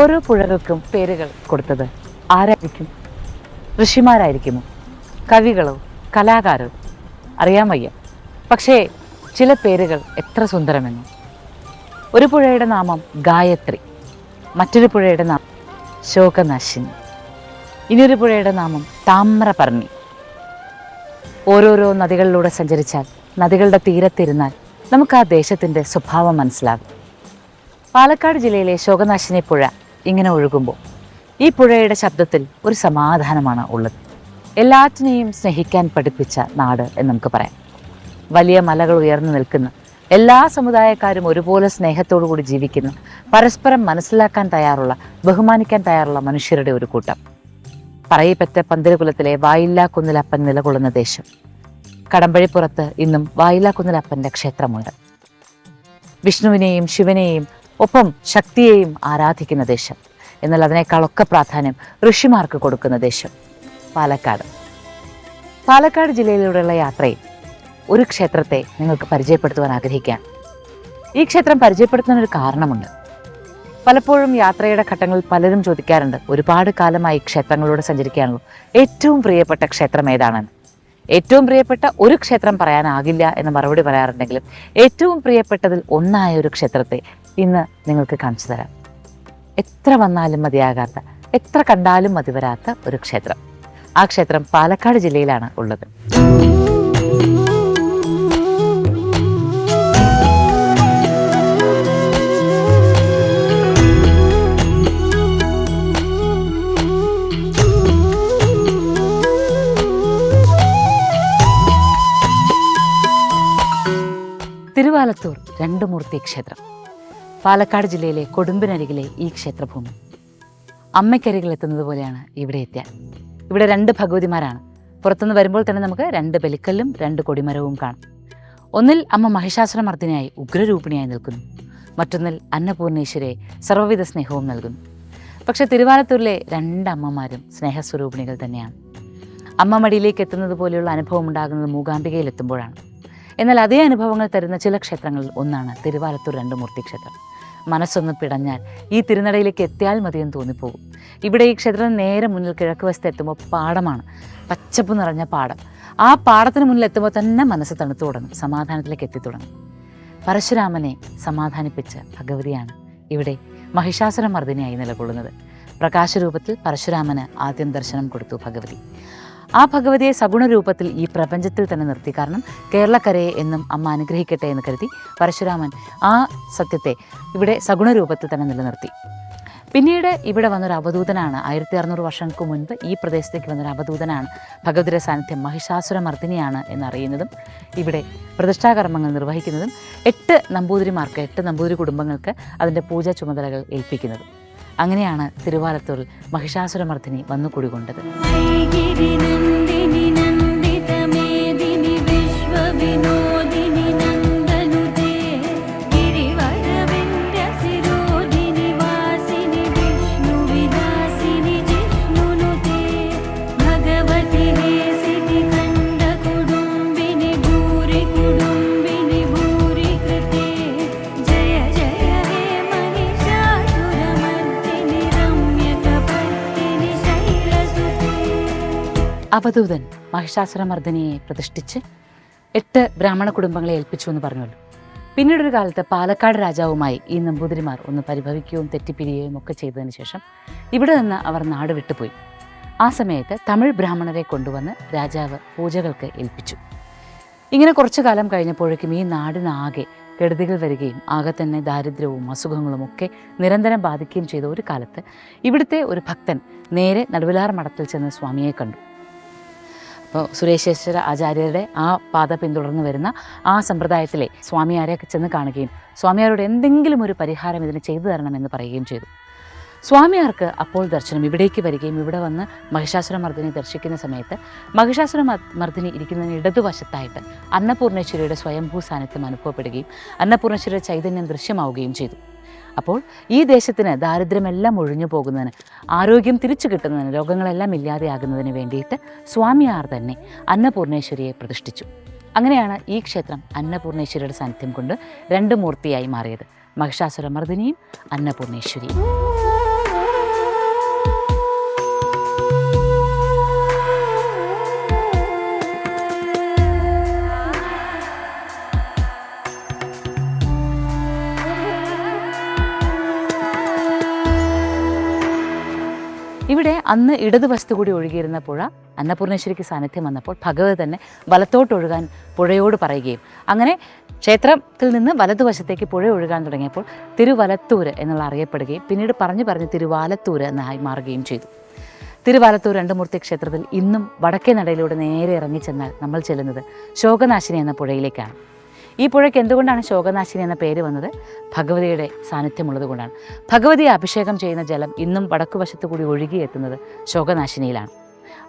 ഓരോ പുഴകൾക്കും പേരുകൾ കൊടുത്തത് ആരായിരിക്കും? ഋഷിമാരായിരിക്കുമോ? കവികളോ കലാകാരോ? അറിയാൻ വയ്യ. പക്ഷേ ചില പേരുകൾ എത്ര സുന്ദരമെന്ന്. ഒരു പുഴയുടെ നാമം ഗായത്രി മറ്റൊരു പുഴയുടെ നാമം ശോകനാശിനി ഇനിയൊരു പുഴയുടെ നാമം താമ്രപർണി. ഓരോരോ നദികളിലൂടെ സഞ്ചരിച്ചാൽ നദികളുടെ തീരത്തിരുന്നാൽ നമുക്ക് ആ ദേശത്തിന്റെ സ്വഭാവം മനസ്സിലാകും. പാലക്കാട് ജില്ലയിലെ ശോകനാശിനി പുഴ ഇങ്ങനെ ഒഴുകുമ്പോൾ ഈ പുഴയുടെ ശബ്ദത്തിൽ ഒരു സമാധാനമാണ് ഉള്ളത്. എല്ലാറ്റിനെയും സ്നേഹിക്കാൻ പഠിപ്പിച്ച നാട് എന്ന് നമുക്ക് പറയാം. വലിയ മലകൾ ഉയർന്നു നിൽക്കുന്ന എല്ലാ സമുദായക്കാരും ഒരുപോലെ സ്നേഹത്തോടു കൂടി ജീവിക്കുന്ന പരസ്പരം മനസ്സിലാക്കാൻ തയ്യാറുള്ള ബഹുമാനിക്കാൻ തയ്യാറുള്ള മനുഷ്യരുടെ ഒരു കൂട്ടം. പറയപ്പെട്ട പന്തിരകുലത്തിലെ വായില്ലാ കുന്നിലപ്പൻ നിലകൊള്ളുന്ന ദേശം. കടമ്പഴിപ്പുറത്ത് ഇന്നും വായില്ലാ കുന്നിലപ്പന്റെ ക്ഷേത്രമുണ്ട്. വിഷ്ണുവിനെയും ശിവനെയും ഒപ്പം ശക്തിയെയും ആരാധിക്കുന്ന ദേശം. എന്നാൽ അതിനേക്കാളൊക്കെ പ്രാധാന്യം ഋഷിമാർക്ക് കൊടുക്കുന്ന ദേശം പാലക്കാട്. പാലക്കാട് ജില്ലയിലൂടെയുള്ള യാത്രയിൽ ഒരു ക്ഷേത്രത്തെ നിങ്ങൾക്ക് പരിചയപ്പെടുത്തുവാൻ ആഗ്രഹിക്കാം ഈ ക്ഷേത്രം പരിചയപ്പെടുത്തുന്ന ഒരു കാരണമുണ്ട്. പലപ്പോഴും യാത്രയുടെ ഘട്ടങ്ങളിൽ പലരും ചോദിക്കാറുണ്ട് ഒരുപാട് കാലമായി ക്ഷേത്രങ്ങളിലൂടെ സഞ്ചരിക്കുകയാണല്ലോ ഏറ്റവും പ്രിയപ്പെട്ട ക്ഷേത്രം ഏതാണെന്ന്. ഏറ്റവും പ്രിയപ്പെട്ട ഒരു ക്ഷേത്രം പറയാനാകില്ല എന്ന് മറുപടി പറയാറുണ്ടെങ്കിലും ഏറ്റവും പ്രിയപ്പെട്ടതിൽ ഒന്നായ ഒരു ക്ഷേത്രത്തെ ഇന്ന് നിങ്ങൾക്ക് കാണിച്ചു തരാം. എത്ര വന്നാലും മതിയാകാത്ത എത്ര കണ്ടാലും മതി വരാത്ത ഒരു ക്ഷേത്രം. ആ ക്ഷേത്രം പാലക്കാട് ജില്ലയിലാണ് ഉള്ളത്. തിരുവാലത്തൂർ രണ്ടുമൂർത്തി ക്ഷേത്രം. പാലക്കാട് ജില്ലയിലെ കൊടുമ്പിനരികിലെ ഈ ക്ഷേത്രഭൂമി. അമ്മയ്ക്കരികിൽ എത്തുന്നത് പോലെയാണ് ഇവിടെ എത്തിയാൽ ഇവിടെ രണ്ട് ഭഗവതിമാരാണ്. പുറത്തുനിന്ന് വരുമ്പോൾ തന്നെ നമുക്ക് രണ്ട് ബലിക്കല്ലും രണ്ട് കൊടിമരവും കാണാം. ഒന്നിൽ അമ്മ മഹിഷാസുരമർദ്ദിനിയായി ഉഗ്രരൂപിണിയായി നിൽക്കുന്നു. മറ്റൊന്നിൽ അന്നപൂർണേശ്വരെ സർവവിധ സ്നേഹവും നൽകുന്നു. പക്ഷെ തിരുവാലത്തൂരിലെ രണ്ട് അമ്മമാരും സ്നേഹസ്വരൂപിണികൾ തന്നെയാണ്. അമ്മ മടിയിലേക്ക് എത്തുന്നത് പോലെയുള്ള അനുഭവം ഉണ്ടാകുന്നത് മൂകാംബികയിൽ എത്തുമ്പോഴാണ്. എന്നാൽ അതേ അനുഭവങ്ങൾ തരുന്ന ചില ക്ഷേത്രങ്ങളിൽ ഒന്നാണ് തിരുവാലത്തൂർ രണ്ടുമൂർത്തി ക്ഷേത്രം മനസ്സൊന്ന് പിടഞ്ഞാൽ ഈ തിരുനടയിലേക്ക് എത്തിയാൽ മതിയെന്ന് തോന്നിപ്പോകും. ഇവിടെ ഈ ക്ഷേത്രം നേരെ മുന്നിൽ കിഴക്ക് വശത്ത് എത്തുമ്പോൾ പാടമാണ്. പച്ചപ്പ് നിറഞ്ഞ പാടം. ആ പാടത്തിന് മുന്നിൽ എത്തുമ്പോൾ തന്നെ മനസ്സ് തണുത്തു തുടങ്ങും. സമാധാനത്തിലേക്ക് എത്തിത്തുടങ്ങും പരശുരാമനെ സമാധാനിപ്പിച്ച ഭഗവതിയാണ് ഇവിടെ മഹിഷാസുരമർദ്ദിനിയായി നിലകൊള്ളുന്നത്. പ്രകാശരൂപത്തിൽ പരശുരാമന് ആദ്യം ദർശനം കൊടുത്തു ഭഗവതി. ആ ഭഗവതിയെ സഗുണ രൂപത്തിൽ ഈ പ്രപഞ്ചത്തിൽ തന്നെ നിർത്തി. കാരണം കേരളക്കരയെ എന്നും അമ്മ അനുഗ്രഹിക്കട്ടെ എന്ന് കരുതി പരശുരാമൻ ആ സത്യത്തെ ഇവിടെ സഗുണ രൂപത്തിൽ തന്നെ നിലനിർത്തി. പിന്നീട് ഇവിടെ വന്നൊരു അവധൂതനാണ്. ആയിരത്തി അറുന്നൂറ് വർഷങ്ങൾക്ക് മുൻപ് ഈ പ്രദേശത്തേക്ക് വന്നൊരു അവധൂതനാണ് ഭഗവതിയുടെ സാന്നിധ്യം മഹിഷാസുരമർദ്ദിനിയാണ് എന്നറിയുന്നതും ഇവിടെ പ്രതിഷ്ഠാകർമ്മങ്ങൾ നിർവഹിക്കുന്നതും എട്ട് നമ്പൂതിരിമാർക്ക് എട്ട് നമ്പൂതിരി കുടുംബങ്ങൾക്ക് അതിന്റെ പൂജാ ചുമതലകൾ ഏൽപ്പിക്കുന്നതും. അങ്ങനെയാണ് തിരുവാലത്തൂരിൽ മഹിഷാസുരമർദ്ദിനി വന്നുകൂടികൊണ്ടത് അവധൂതൻ മഹിഷാസുരമർദ്ദിനിയെ പ്രതിഷ്ഠിച്ച് എട്ട് ബ്രാഹ്മണ കുടുംബങ്ങളെ ഏൽപ്പിച്ചു എന്ന് പറഞ്ഞുള്ളൂ പിന്നീടൊരു കാലത്ത് പാലക്കാട് രാജാവുമായി ഈ നമ്പൂതിരിമാർ ഒന്ന് പരിഭവിക്കുകയും തെറ്റിപ്പിരിയുകയും ഒക്കെ ചെയ്തതിന് ശേഷം ഇവിടെ നിന്ന് അവർ നാട് വിട്ടുപോയി. ആ സമയത്ത് തമിഴ് ബ്രാഹ്മണരെ കൊണ്ടുവന്ന് രാജാവ് പൂജകൾക്ക് ഏൽപ്പിച്ചു. ഇങ്ങനെ കുറച്ചു കാലം കഴിഞ്ഞപ്പോഴേക്കും ഈ നാടിനാകെ കെടുതികൾ വരികയും ആകെ തന്നെ ദാരിദ്ര്യവും അസുഖങ്ങളും ഒക്കെ നിരന്തരം ബാധിക്കുകയും ചെയ്ത ഒരു കാലത്ത് ഇവിടുത്തെ ഒരു ഭക്തൻ നേരെ നടുവിലാർ മഠത്തിൽ ചെന്ന് സ്വാമിയെ കണ്ടു. അപ്പോൾ സുരേശ്വര ആചാര്യരുടെ ആ പാത പിന്തുടർന്ന് വരുന്ന ആ സമ്പ്രദായത്തിലെ സ്വാമിയാരെയൊക്കെ ചെന്ന് കാണുകയും സ്വാമിയാരോട് എന്തെങ്കിലും ഒരു പരിഹാരം ഇതിന് ചെയ്തു തരണമെന്ന് പറയുകയും ചെയ്തു. സ്വാമിയാർക്ക് അപ്പോൾ ദർശനം ഇവിടേക്ക് വരികയും ഇവിടെ വന്ന് മഹിഷാസുരമർദ്ദിനി ദർശിക്കുന്ന സമയത്ത് മഹിഷാസുര മർദ്ദിനി ഇരിക്കുന്നതിന് ഇടതുവശത്തായിട്ട് അന്നപൂർണേശ്വരിയുടെ സ്വയംഭൂ സാന്നിധ്യം അനുഭവപ്പെടുകയും അന്നപൂർണേശ്വരിയുടെ ചൈതന്യം ദൃശ്യമാവുകയും ചെയ്തു. അപ്പോൾ ഈ ദേശത്തിന് ദാരിദ്ര്യമെല്ലാം ഒഴിഞ്ഞു പോകുന്നതിന് ആരോഗ്യം തിരിച്ചു കിട്ടുന്നതിന് രോഗങ്ങളെല്ലാം ഇല്ലാതെയാകുന്നതിന് വേണ്ടിയിട്ട് സ്വാമിയാർ തന്നെ അന്നപൂർണേശ്വരിയെ പ്രതിഷ്ഠിച്ചു. അങ്ങനെയാണ് ഈ ക്ഷേത്രം അന്നപൂർണേശ്വരിയുടെ സാന്നിധ്യം കൊണ്ട് രണ്ട് മൂർത്തിയായി മാറിയത്. മഹിഷാസുരമർദ്ദിനിയും അന്നപൂർണേശ്വരിയും. അന്ന് ഇടതുവശത്തു കൂടി ഒഴുകിയിരുന്ന പുഴ അന്നപൂർണേശ്വരിക്ക് സാന്നിധ്യം വന്നപ്പോൾ ഭഗവതി തന്നെ വലത്തോട്ട് ഒഴുകാൻ പുഴയോട് പറയുകയും അങ്ങനെ ക്ഷേത്രത്തിൽ നിന്ന് വലതുവശത്തേക്ക് പുഴ ഒഴുകാൻ തുടങ്ങിയപ്പോൾ തിരുവലത്തൂര് എന്നുള്ള അറിയപ്പെടുകയും പിന്നീട് പറഞ്ഞു പറഞ്ഞ് തിരുവാലത്തൂര് എന്നായി മാറുകയും ചെയ്തു. തിരുവാലത്തൂർ രണ്ടുമൂർത്തി ക്ഷേത്രത്തിൽ ഇന്നും വടക്കേ നടയിലൂടെ നേരെ ഇറങ്ങിച്ചെന്നാൽ നമ്മൾ ചെല്ലുന്നത് ശോകനാശിനി എന്ന പുഴയിലേക്കാണ്. ഈ പുഴയ്ക്ക് എന്തുകൊണ്ടാണ് ശോകനാശിനി എന്ന പേര് വന്നത്? ഭഗവതിയുടെ സാന്നിധ്യമുള്ളത് കൊണ്ടാണ്. ഭഗവതിയെ അഭിഷേകം ചെയ്യുന്ന ജലം ഇന്നും വടക്കുവശത്തു കൂടി ഒഴുകിയെത്തുന്നത് ശോകനാശിനിയിലാണ്.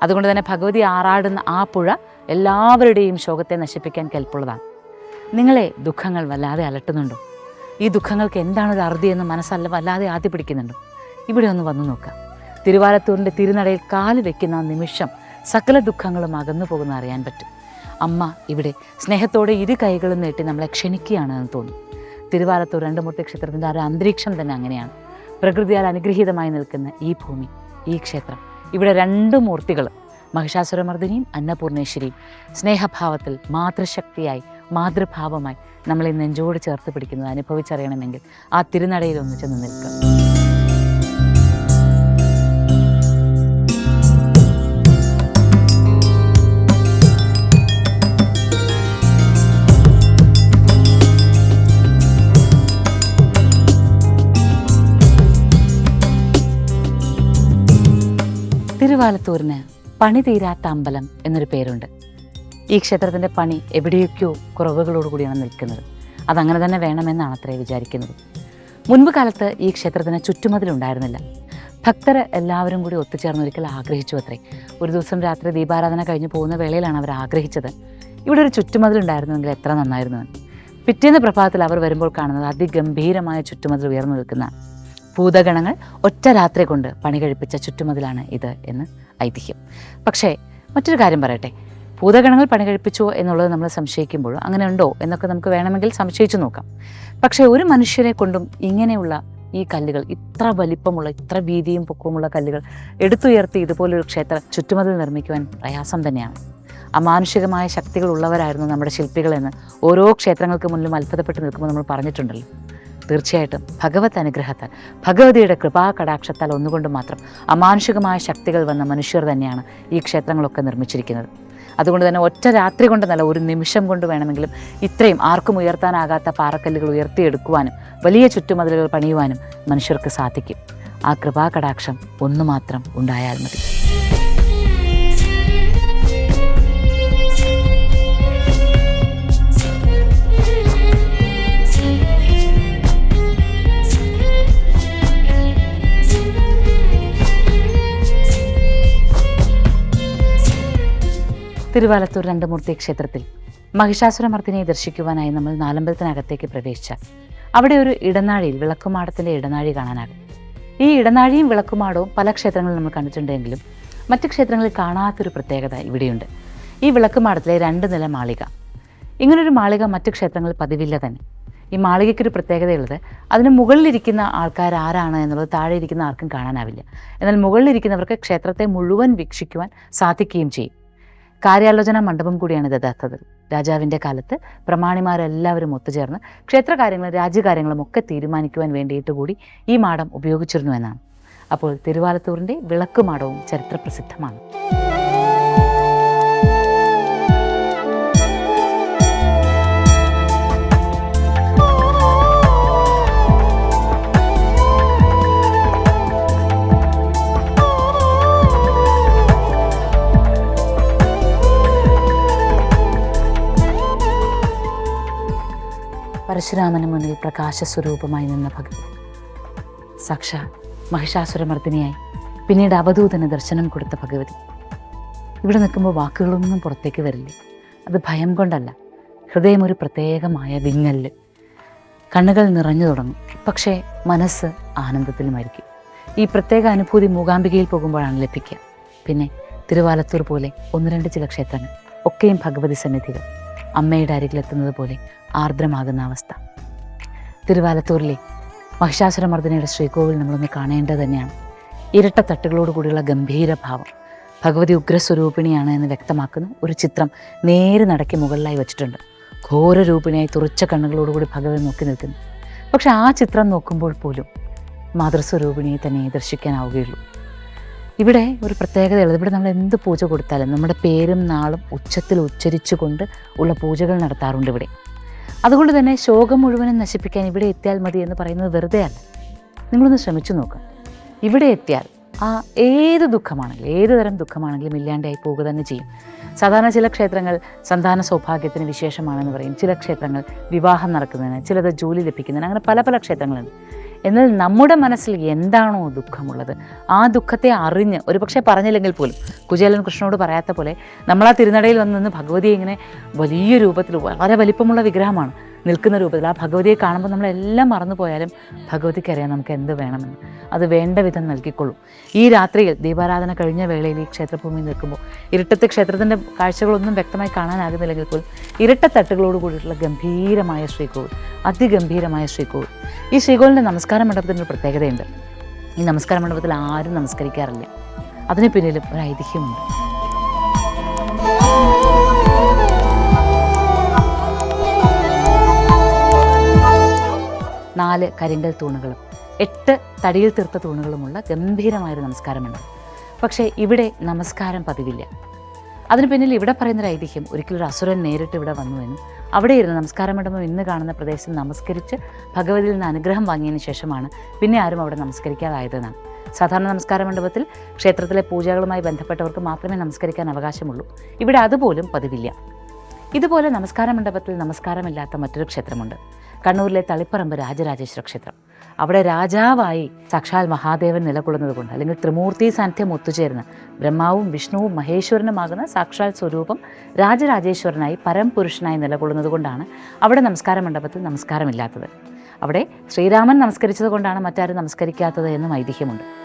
അതുകൊണ്ട് തന്നെ ഭഗവതി ആറാടുന്ന ആ പുഴ എല്ലാവരുടെയും ശോകത്തെ നശിപ്പിക്കാൻ കെൽപ്പുള്ളതാണ്. നിങ്ങളെ ദുഃഖങ്ങൾ വല്ലാതെ അലട്ടുന്നുണ്ടോ? ഈ ദുഃഖങ്ങൾക്ക് എന്താണ് ഒരു അറുതി എന്ന് മനസ്സല്ല വല്ലാതെ ആദ്യ പിടിക്കുന്നുണ്ടോ? ഇവിടെ ഒന്ന് വന്നു നോക്കാം. തിരുവാലത്തൂരിന്റെ തിരുനടയിൽ കാൽ വെക്കുന്ന നിമിഷം സകല ദുഃഖങ്ങളും അകന്നു പോകുന്ന അറിയാൻ പറ്റും. അമ്മ ഇവിടെ സ്നേഹത്തോടെ ഇരു കൈകളും നീട്ടി നമ്മളെ ക്ഷണിക്കുകയാണെന്ന് തോന്നും. തിരുവാലത്തൂർ രണ്ടുമൂർത്തി ക്ഷേത്രത്തിന്റെ ആ ഒരു അന്തരീക്ഷം തന്നെ അങ്ങനെയാണ്. പ്രകൃതിയാൽ അനുഗ്രഹീതമായി നിൽക്കുന്ന ഈ ഭൂമി ഈ ക്ഷേത്രം. ഇവിടെ രണ്ട് മൂർത്തികൾ മഹിഷാസുരമർദ്ദിനിയും അന്നപൂർണേശ്വരിയും സ്നേഹഭാവത്തിൽ മാതൃശക്തിയായി മാതൃഭാവമായി നമ്മളെ നെഞ്ചോട് ചേർത്ത് പിടിക്കുന്നത് അനുഭവിച്ചറിയണമെങ്കിൽ ആ തിരുനടയിൽ ഒന്ന് ചെന്ന് നിൽക്കുക തിരുവാലത്തൂരിന് പണി തീരാത്ത അമ്പലം എന്നൊരു പേരുണ്ട്. ഈ ക്ഷേത്രത്തിന്റെ പണി എവിടെയൊക്കെയോ കുറവുകളോടുകൂടിയാണ് നിൽക്കുന്നത്. അതങ്ങനെ തന്നെ വേണമെന്നാണ് അത്രേ വിചാരിക്കുന്നത്. മുൻപ് കാലത്ത് ഈ ക്ഷേത്രത്തിന് ചുറ്റുമതിലുണ്ടായിരുന്നില്ല. ഭക്തർ എല്ലാവരും കൂടി ഒത്തുചേർന്ന് ഒരിക്കൽ ആഗ്രഹിച്ചു അത്രേ. ഒരു ദിവസം രാത്രി ദീപാരാധന കഴിഞ്ഞ് പോകുന്ന വേളയിലാണ് അവർ ആഗ്രഹിച്ചത്. ഇവിടെ ഒരു ചുറ്റുമതിലുണ്ടായിരുന്നുവെങ്കിൽ എത്ര നന്നായിരുന്നു. പിറ്റേന്ന് പ്രഭാതത്തിൽ അവർ വരുമ്പോൾ കാണുന്നത് അതിഗംഭീരമായ ചുറ്റുമതിൽ ഉയർന്നു നിൽക്കുന്നതാണ് ഭൂതഗണങ്ങൾ ഒറ്റ രാത്രി കൊണ്ട് പണി കഴിപ്പിച്ച ചുറ്റുമതിലാണ് ഇത് എന്ന് ഐതിഹ്യം. പക്ഷേ മറ്റൊരു കാര്യം പറയട്ടെ. ഭൂതഗണങ്ങൾ പണി കഴിപ്പിച്ചോ എന്നുള്ളത് നമ്മൾ സംശയിക്കുമ്പോൾ അങ്ങനെ ഉണ്ടോ എന്നൊക്കെ നമുക്ക് വേണമെങ്കിൽ സംശയിച്ചു നോക്കാം. പക്ഷേ ഒരു മനുഷ്യരെ കൊണ്ടും ഇങ്ങനെയുള്ള ഈ കല്ലുകൾ ഇത്ര വലിപ്പമുള്ള ഇത്ര വീതിയും പൊക്കവുമുള്ള കല്ലുകൾ എടുത്തുയർത്തി ഇതുപോലൊരു ക്ഷേത്ര ചുറ്റുമതിൽ നിർമ്മിക്കുവാൻ പ്രയാസം തന്നെയാണ്. അമാനുഷികമായ ശക്തികൾ ഉള്ളവരായിരുന്നു നമ്മുടെ ശില്പികളെന്ന് ഓരോ ക്ഷേത്രങ്ങൾക്ക് മുന്നിലും അത്ഭുതപ്പെട്ട് നിൽക്കുമ്പോൾ നമ്മൾ പറഞ്ഞിട്ടുണ്ടല്ലോ. തീർച്ചയായിട്ടും ഭഗവത് അനുഗ്രഹത്താൽ ഭഗവതിയുടെ കൃപാ കടാക്ഷത്താൽ ഒന്നുകൊണ്ട് മാത്രം അമാനുഷികമായ ശക്തികൾ വന്ന മനുഷ്യർ തന്നെയാണ് ഈ ക്ഷേത്രങ്ങളൊക്കെ നിർമ്മിച്ചിരിക്കുന്നത്. അതുകൊണ്ട് തന്നെ ഒറ്റ രാത്രി കൊണ്ടെന്നല്ല ഒരു നിമിഷം കൊണ്ട് വേണമെങ്കിലും ഇത്രയും ആർക്കും ഉയർത്താനാകാത്ത പാറക്കല്ലുകൾ ഉയർത്തിയെടുക്കുവാനും വലിയ ചുറ്റുമതിലുകൾ പണിയുവാനും മനുഷ്യർക്ക് സാധിക്കും. ആ കൃപാ കടാക്ഷം ഒന്നു മാത്രം ഉണ്ടായാൽ മതി. തിരുവാലത്തൂർ രണ്ടുമൂർത്തി ക്ഷേത്രത്തിൽ മഹിഷാസുരമർദ്ദിനെ ദർശിക്കുവാനായി നമ്മൾ നാലമ്പലത്തിനകത്തേക്ക് പ്രവേശിച്ചാൽ അവിടെ ഒരു ഇടനാഴിയിൽ വിളക്കുമാടത്തിന്റെ ഇടനാഴി കാണാനാകും. ഈ ഇടനാഴിയും വിളക്കുമാടവും പല ക്ഷേത്രങ്ങളിൽ നമ്മൾ കണ്ടിട്ടുണ്ടെങ്കിലും മറ്റ് ക്ഷേത്രങ്ങളിൽ കാണാത്തൊരു പ്രത്യേകത ഇവിടെയുണ്ട്. ഈ വിളക്കുമാടത്തിലെ രണ്ട് നില മാളിക. ഇങ്ങനൊരു മാളിക മറ്റ് ക്ഷേത്രങ്ങളിൽ പതിവില്ല തന്നെ. ഈ മാളികയ്ക്കൊരു പ്രത്യേകതയുള്ളത് അതിന് മുകളിലിരിക്കുന്ന ആൾക്കാർ ആരാണ് എന്നുള്ളത് താഴെ ഇരിക്കുന്ന ആർക്കും കാണാനാവില്ല. എന്നാൽ മുകളിലിരിക്കുന്നവർക്ക് ക്ഷേത്രത്തെ മുഴുവൻ വീക്ഷിക്കുവാൻ സാധിക്കുകയും ചെയ്യും. കാര്യാലോചന മണ്ഡപം കൂടിയാണ് ഇത് യഥാർത്ഥത്തിൽ. രാജാവിന്റെ കാലത്ത് പ്രമാണിമാരെല്ലാവരും ഒത്തുചേർന്ന് ക്ഷേത്രകാര്യങ്ങളും രാജ്യകാര്യങ്ങളും ഒക്കെ തീരുമാനിക്കുവാൻ വേണ്ടിയിട്ട് കൂടി ഈ മാടം ഉപയോഗിച്ചിരുന്നു എന്നാണ്. അപ്പോൾ തിരുവാലത്തൂരിന്റെ വിളക്കുമാടവും ചരിത്രപ്രസിദ്ധമാണ്. പരശുരാമന് മുന്നിൽ പ്രകാശസ്വരൂപമായി നിന്ന ഭഗവതി സാക്ഷാ മഹിഷാസുരമർദ്ദിനിയായി പിന്നീട് അവധൂതന് ദർശനം കൊടുത്ത ഭഗവതി. ഇവിടെ നിൽക്കുമ്പോൾ വാക്കുകളൊന്നും പുറത്തേക്ക് വരില്ല? അത് ഭയം കൊണ്ടല്ല. ഹൃദയം ഒരു പ്രത്യേകമായ വിങ്ങൽ കണ്ണുകൾ നിറഞ്ഞു തുടങ്ങും. പക്ഷേ മനസ്സ് ആനന്ദത്തിലുമായിരിക്കും ഈ പ്രത്യേക അനുഭൂതി മൂകാംബികയിൽ പോകുമ്പോഴാണ് ലഭിക്കുക. പിന്നെ തിരുവാലത്തൂർ പോലെ ഒന്ന് രണ്ട് ചില ക്ഷേത്രങ്ങൾ ഒക്കെയും ഭഗവതി സന്നിധികൾ. അമ്മയുടെ അരികിലെത്തുന്നത് പോലെ ആർദ്രമാകുന്ന അവസ്ഥ. തിരുവാലത്തൂരിലെ മഹിഷാസുരമർദ്ദനയുടെ ശ്രീകോവിൽ നമ്മളൊന്ന് കാണേണ്ടത് തന്നെയാണ്. ഇരട്ട തട്ടുകളോട് കൂടിയുള്ള ഗംഭീര ഭാവം. ഭഗവതി ഉഗ്രസ്വരൂപിണിയാണ് എന്ന് വ്യക്തമാക്കുന്ന ഒരു ചിത്രം നേരെ നടക്കി മുകളിലായി വെച്ചിട്ടുണ്ട്. ഘോരരൂപിണിയായി തുറച്ച കണ്ണുകളോടുകൂടി ഭഗവതി നോക്കി നിൽക്കുന്നു. പക്ഷെ ആ ചിത്രം നോക്കുമ്പോൾ പോലും മാതൃസ്വരൂപിണിയെ തന്നെ ദർശിക്കാനാവുകയുള്ളൂ. ഇവിടെ ഒരു പ്രത്യേകതയുള്ളത് ഇവിടെ നമ്മൾ എന്ത് പൂജ കൊടുത്താലും നമ്മുടെ പേരും നാളും ഉച്ചത്തിൽ ഉച്ചരിച്ചുകൊണ്ട് ഉള്ള പൂജകൾ നടത്താറുണ്ട് ഇവിടെ. അതുകൊണ്ട് തന്നെ ശോകം മുഴുവനും നശിപ്പിക്കാൻ ഇവിടെ എത്തിയാൽ മതി എന്ന് പറയുന്നത് വെറുതെ അല്ല നിങ്ങളൊന്ന് ശ്രമിച്ചു നോക്കുക ഇവിടെ എത്തിയാൽ ആ ഏത് ദുഃഖമാണെങ്കിലും ഏത് തരം ദുഃഖമാണെങ്കിലും ഇല്ലാണ്ടായി പോവുക തന്നെ ചെയ്യും. സാധാരണ ചില ക്ഷേത്രങ്ങൾ സന്താന സൗഭാഗ്യത്തിന് വിശേഷമാണെന്ന് പറയും. ചില ക്ഷേത്രങ്ങൾ വിവാഹം നടക്കുന്നതിന് ചിലത് ജോലി ലഭിക്കുന്നതിന് അങ്ങനെ പല പല ക്ഷേത്രങ്ങളുണ്ട്. എന്നാൽ നമ്മുടെ മനസ്സിൽ എന്താണോ ദുഃഖമുള്ളത്? ആ ദുഃഖത്തെ അറിഞ്ഞ് ഒരു പക്ഷേ പറഞ്ഞില്ലെങ്കിൽ പോലും കുചേലൻ കൃഷ്ണനോട് പറയാത്ത പോലെ നമ്മൾ ആ തിരുനടയിൽ വന്ന് നിന്ന് ഭഗവതിയെ ഇങ്ങനെ വലിയ രൂപത്തിൽ വളരെ വലിപ്പമുള്ള വിഗ്രഹമാണ്. നിൽക്കുന്ന രൂപത്തിൽ. ആ ഭഗവതിയെ കാണുമ്പോൾ നമ്മളെല്ലാം മറന്നു പോയാലും ഭഗവതിക്ക് അറിയാം നമുക്ക് എന്ത് വേണമെന്ന്. അത് വേണ്ട വിധം നൽകിക്കൊള്ളും. ഈ രാത്രിയിൽ ദീപാരാധന കഴിഞ്ഞ വേളയിൽ ഈ ക്ഷേത്രഭൂമിയിൽ നിൽക്കുമ്പോൾ ഇരുട്ടത്തെ ക്ഷേത്രത്തിന്റെ കാഴ്ചകളൊന്നും വ്യക്തമായി കാണാനാകുന്നില്ലെങ്കിൽ പോലും ഇരട്ടത്തട്ടുകളോട് കൂടിയിട്ടുള്ള ഗംഭീരമായ ശ്രീകോവിൽ അതിഗംഭീരമായ ശ്രീകോവിൽ. ഈ ശ്രീകോവിലിന്റെ നമസ്കാര മണ്ഡപത്തിന്റെ ഒരു പ്രത്യേകതയുണ്ട്. ഈ നമസ്കാര മണ്ഡപത്തിൽ ആരും നമസ്കരിക്കാറില്ല. അതിന് പിന്നിലും ഒരു ഐതിഹ്യമുണ്ട് നാല് കരിങ്കൽ തൂണുകളും എട്ട് തടിയിൽ തീർത്ത തൂണുകളുമുള്ള ഗംഭീരമായൊരു നമസ്കാരമുണ്ട്. പക്ഷേ ഇവിടെ നമസ്കാരം പതിവില്ല. അതിന് പിന്നിൽ ഇവിടെ പറയുന്നൊരു ഐതിഹ്യം ഒരിക്കലൊരു അസുരൻ നേരിട്ട് ഇവിടെ വന്നുവെന്നും അവിടെ ഇരുന്ന് നമസ്കാരമണ്ഡപം ഇന്ന് കാണുന്ന പ്രദേശം നമസ്കരിച്ച് ഭഗവതിയിൽ നിന്ന് അനുഗ്രഹം വാങ്ങിയതിന് ശേഷമാണ് പിന്നെ ആരും അവിടെ നമസ്കരിക്കാതായതെന്നാണ്. സാധാരണ നമസ്കാര മണ്ഡപത്തിൽ ക്ഷേത്രത്തിലെ പൂജകളുമായി ബന്ധപ്പെട്ടവർക്ക് മാത്രമേ നമസ്കരിക്കാൻ അവകാശമുള്ളൂ. ഇവിടെ അതുപോലും പതിവില്ല. ഇതുപോലെ നമസ്കാര മണ്ഡപത്തിൽ നമസ്കാരമില്ലാത്ത മറ്റൊരു ക്ഷേത്രമുണ്ട്. കണ്ണൂരിലെ തളിപ്പറമ്പ് രാജരാജേശ്വര ക്ഷേത്രം. അവിടെ രാജാവായി സാക്ഷാൽ മഹാദേവൻ നിലകൊള്ളുന്നത് കൊണ്ട് അല്ലെങ്കിൽ ത്രിമൂർത്തി സാന്നിധ്യം ഒത്തുചേർന്ന് ബ്രഹ്മാവും വിഷ്ണുവും മഹേശ്വരനുമാകുന്ന സാക്ഷാൽ സ്വരൂപം രാജരാജേശ്വരനായി പരംപുരുഷനായി നിലകൊള്ളുന്നത് കൊണ്ടാണ് അവിടെ നമസ്കാര മണ്ഡപത്തിൽ നമസ്കാരമില്ലാത്തത്. അവിടെ ശ്രീരാമൻ നമസ്കരിച്ചത് കൊണ്ടാണ് മറ്റാരും നമസ്കരിക്കാത്തത് എന്നും ഐതിഹ്യമുണ്ട്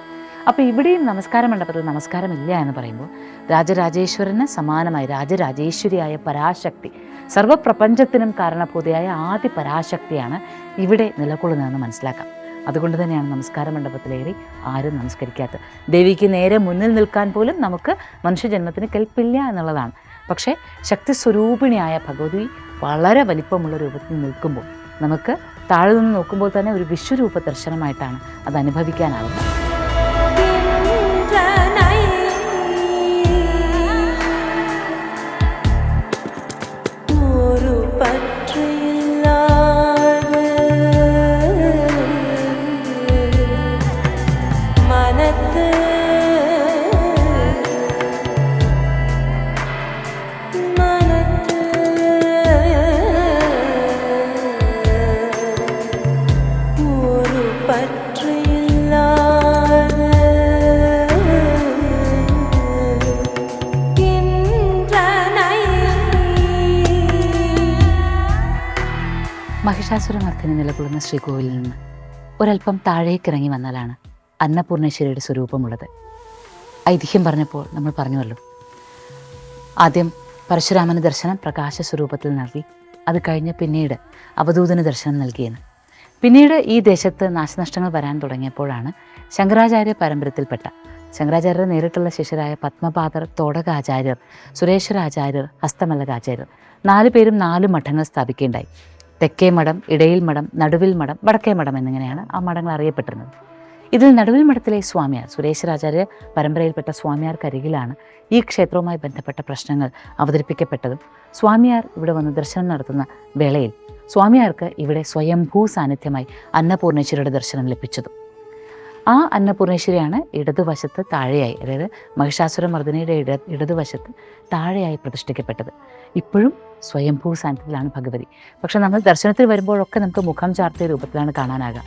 അപ്പോൾ ഇവിടെയും നമസ്കാര മണ്ഡപത്തിൽ നമസ്കാരമില്ല എന്ന് പറയുമ്പോൾ രാജരാജേശ്വരന് സമാനമായി രാജരാജേശ്വരിയായ പരാശക്തി സർവപ്രപഞ്ചത്തിനും കാരണഭൂതയായ ആദ്യ പരാശക്തിയാണ് ഇവിടെ നിലകൊള്ളുന്നതെന്ന് മനസ്സിലാക്കാം. അതുകൊണ്ട് തന്നെയാണ് നമസ്കാര മണ്ഡപത്തിലേറി ആരും നമസ്കരിക്കാത്തത്. ദേവിക്ക് നേരെ മുന്നിൽ നിൽക്കാൻ പോലും നമുക്ക് മനുഷ്യജന്മത്തിന് കെൽപ്പില്ല എന്നുള്ളതാണ്. പക്ഷേ ശക്തി സ്വരൂപിണിയായ ഭഗവതി വളരെ വലിപ്പമുള്ള രൂപത്തിൽ നിൽക്കുമ്പോൾ നമുക്ക് താഴെ നിന്ന് നോക്കുമ്പോൾ തന്നെ ഒരു വിശ്വരൂപ ദർശനമായിട്ടാണ് അത് അനുഭവിക്കാനാവുന്നത് മഹിഷാസുരമർദ്ദന നിലകൊള്ളുന്ന ശ്രീകോവിലിൽ നിന്ന് ഒരല്പം താഴേക്കിറങ്ങി വന്നാലാണ് അന്നപൂർണേശ്വരിയുടെ സ്വരൂപമുള്ളത്. ഐതിഹ്യം പറഞ്ഞപ്പോൾ നമ്മൾ പറഞ്ഞുവല്ലോ. ആദ്യം പരശുരാമന് ദർശനം പ്രകാശ സ്വരൂപത്തിൽ നൽകി. അത് കഴിഞ്ഞ് പിന്നീട് അവധൂതന് ദർശനം നൽകിയെന്ന്. പിന്നീട് ഈ ദേശത്ത് നാശനഷ്ടങ്ങൾ വരാൻ തുടങ്ങിയപ്പോഴാണ് ശങ്കരാചാര്യ പരമ്പരത്തിൽപ്പെട്ട ശങ്കരാചാര്യരെ നേരിട്ടുള്ള ശിഷ്യരായ പത്മപാദർ തോടകാചാര്യർ സുരേശ്വരാചാര്യർ ഹസ്തമല്ലകാചാര്യർ നാല് പേരും നാല് മഠങ്ങൾ സ്ഥാപിക്കുകയുണ്ടായി. തെക്കേ മഠം ഇടയിൽ മഠം നടുവിൽ മഠം വടക്കേ മഠം എന്നിങ്ങനെയാണ് ആ മഠങ്ങൾ അറിയപ്പെട്ടിരുന്നത്. ഇതിൽ നടുവിൽ മഠത്തിലെ സ്വാമിയാർ സുരേശ്വരാചാര്യ പരമ്പരയിൽപ്പെട്ട സ്വാമിയാർക്കരികിലാണ് ഈ ക്ഷേത്രവുമായി ബന്ധപ്പെട്ട പ്രശ്നങ്ങൾ അവതരിപ്പിക്കപ്പെട്ടതും. സ്വാമിയാർ ഇവിടെ വന്ന് ദർശനം നടത്തുന്ന വേളയിൽ സ്വാമിയാർക്ക് ഇവിടെ സ്വയംഭൂ സാന്നിധ്യമായി അന്നപൂർണേശ്വരിയുടെ ദർശനം ലഭിച്ചതും. ആ അന്നപൂർണേശ്വരിയാണ് ഇടതുവശത്ത് താഴെയായി അതായത് മഹിഷാസുരമർദ്ദിനിയുടെ ഇട ഇടതുവശത്ത് താഴെയായി പ്രതിഷ്ഠിക്കപ്പെട്ടത്. ഇപ്പോഴും സ്വയംഭൂ സാന്നിധ്യത്തിലാണ് ഭഗവതി. പക്ഷെ നമ്മൾ ദർശനത്തിൽ വരുമ്പോഴൊക്കെ നമുക്ക് മുഖം ചാർത്തിയ രൂപത്തിലാണ് കാണാനാകുക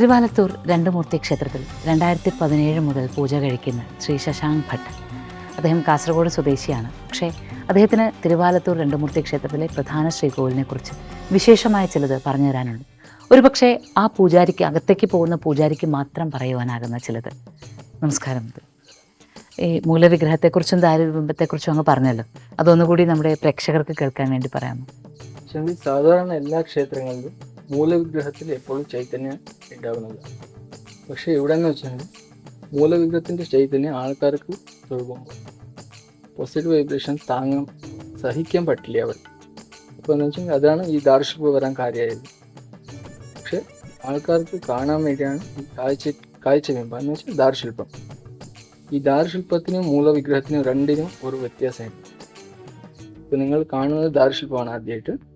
തിരുവാലത്തൂർ രണ്ടുമൂർത്തി ക്ഷേത്രത്തിൽ രണ്ടായിരത്തി പതിനേഴ് മുതൽ പൂജ കഴിക്കുന്ന ശ്രീ ശശാങ്ക് ഭട്ട്. അദ്ദേഹം കാസർഗോഡ് സ്വദേശിയാണ്. പക്ഷേ അദ്ദേഹത്തിന് തിരുവാലത്തൂർ രണ്ടുമൂർത്തി ക്ഷേത്രത്തിലെ പ്രധാന ശ്രീകോവിലിനെക്കുറിച്ച് വിശേഷമായ ചിലത് പറഞ്ഞു തരാനുണ്ട്. ഒരുപക്ഷെ ആ പൂജാരിക്ക് അകത്തേക്ക് പോകുന്ന പൂജാരിക്ക് മാത്രം പറയുവാനാകുന്ന ചിലത്. നമസ്കാരം. ഈ മൂലവിഗ്രഹത്തെക്കുറിച്ചും ദാരിബിംബത്തെക്കുറിച്ചും അങ്ങ് പറഞ്ഞല്ലോ. അതൊന്നുകൂടി നമ്മുടെ പ്രേക്ഷകർക്ക് കേൾക്കാൻ വേണ്ടി പറയാമോ? സാധാരണ എല്ലാ ക്ഷേത്രങ്ങളിലും മൂലവിഗ്രഹത്തിൽ എപ്പോഴും ചൈതന്യം ഉണ്ടാകുന്നത്. പക്ഷേ ഇവിടെ എന്ന് വെച്ചാൽ മൂലവിഗ്രഹത്തിന്റെ ചൈതന്യം ആൾക്കാർക്ക് തൊഴുകുമ്പോൾ പോസിറ്റീവ് വൈബ്രേഷൻ താങ്ങാൻ സഹിക്കാൻ പറ്റില്ല അവർ. അപ്പോൾ എന്ന് വെച്ചാൽ അതാണ് ഈ ദാർശനിക വരാൻ കാര്യമായത്. പക്ഷേ ആൾക്കാർക്ക് കാണാൻ വേണ്ടിയാണ് ഈ കാഴ്ച കാഴ്ചബിംബം എന്ന് വെച്ചാൽ ദാർശില്പം ഈ ദാർശില്പത്തിനും മൂലവിഗ്രഹത്തിനും രണ്ടിനും ഒരു വ്യത്യാസമുണ്ട്. ഇപ്പം നിങ്ങൾ കാണുന്നത് ദാർശില്പമാണ് ആദ്യമായിട്ട്.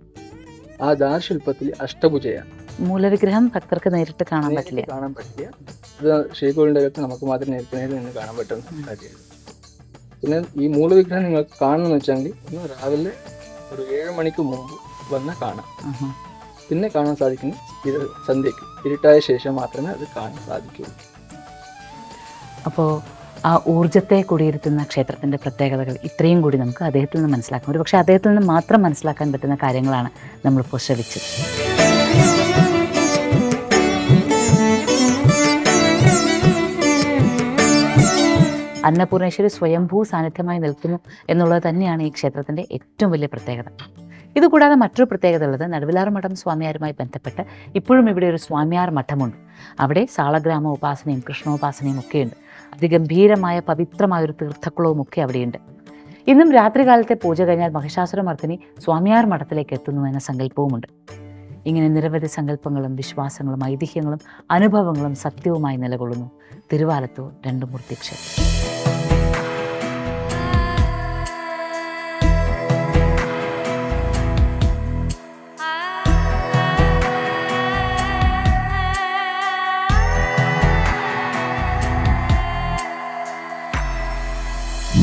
ആ ദാർശില്പത്തിൽ അഷ്ടഭുജയാണ് മൂലവിഗ്രഹം ഭക്തർക്ക് നേരിട്ട് കാണാൻ പറ്റില്ല. കാണാൻ പറ്റില്ല. ഇത് ശ്രീകോവിലിന്റെ അകത്ത് നമുക്ക് മാത്രം നേരിട്ട് നേരിട്ട് നിന്ന് കാണാൻ പറ്റുന്ന കാര്യമാണ്. പിന്നെ ഈ മൂലവിഗ്രഹം നിങ്ങൾ കാണണമെന്ന് വെച്ചെങ്കിൽ ഇന്ന് രാവിലെ ഒരു ഏഴ് മണിക്ക് മുമ്പ് വന്ന് കാണാം. പിന്നെ കാണാൻ സാധിക്കുന്നു ഇത് സന്ധ്യയ്ക്ക്. ഇരുട്ടായ ശേഷം മാത്രമേ അത് കാണാൻ സാധിക്കൂ അപ്പോൾ ആ ഊർജത്തെ കുടിയിരുത്തുന്ന ക്ഷേത്രത്തിന്റെ പ്രത്യേകതകൾ ഇത്രയും കൂടി നമുക്ക് അദ്ദേഹത്തിൽ നിന്ന് മനസ്സിലാക്കാം. ഒരു പക്ഷേ അദ്ദേഹത്തിൽ നിന്ന് മാത്രം മനസ്സിലാക്കാൻ പറ്റുന്ന കാര്യങ്ങളാണ് നമ്മൾ ശ്രവിച്ചത്. അന്നപൂർണേശ്വരി സ്വയംഭൂ സാന്നിധ്യമായി നിൽക്കുന്നു എന്നുള്ളത് തന്നെയാണ് ഈ ക്ഷേത്രത്തിന്റെ ഏറ്റവും വലിയ പ്രത്യേകത. ഇതുകൂടാതെ മറ്റൊരു പ്രത്യേകത ഉള്ളത് നടുവിലാർ മഠം സ്വാമിയാരുമായി ബന്ധപ്പെട്ട് ഇപ്പോഴും ഇവിടെ ഒരു സ്വാമിയാർ മഠമുണ്ട്. അവിടെ സാളഗ്രാമ ഉപാസനയും കൃഷ്ണോപാസനയും ഒക്കെയുണ്ട്. അതിഗംഭീരമായ പവിത്രമായ ഒരു തീർത്ഥക്കുളവും ഒക്കെ അവിടെയുണ്ട്. ഇന്നും രാത്രികാലത്തെ പൂജ കഴിഞ്ഞാൽ മഹിഷാസുരമർദ്ദിനി സ്വാമിയാർ മഠത്തിലേക്ക് എത്തുന്നു എന്ന സങ്കല്പവുമുണ്ട്. ഇങ്ങനെ നിരവധി സങ്കല്പങ്ങളും വിശ്വാസങ്ങളും ഐതിഹ്യങ്ങളും അനുഭവങ്ങളും സത്യവുമായി നിലകൊള്ളുന്നു. തിരുവാലത്തൂർ രണ്ടുമൂർത്തി ക്ഷേത്രം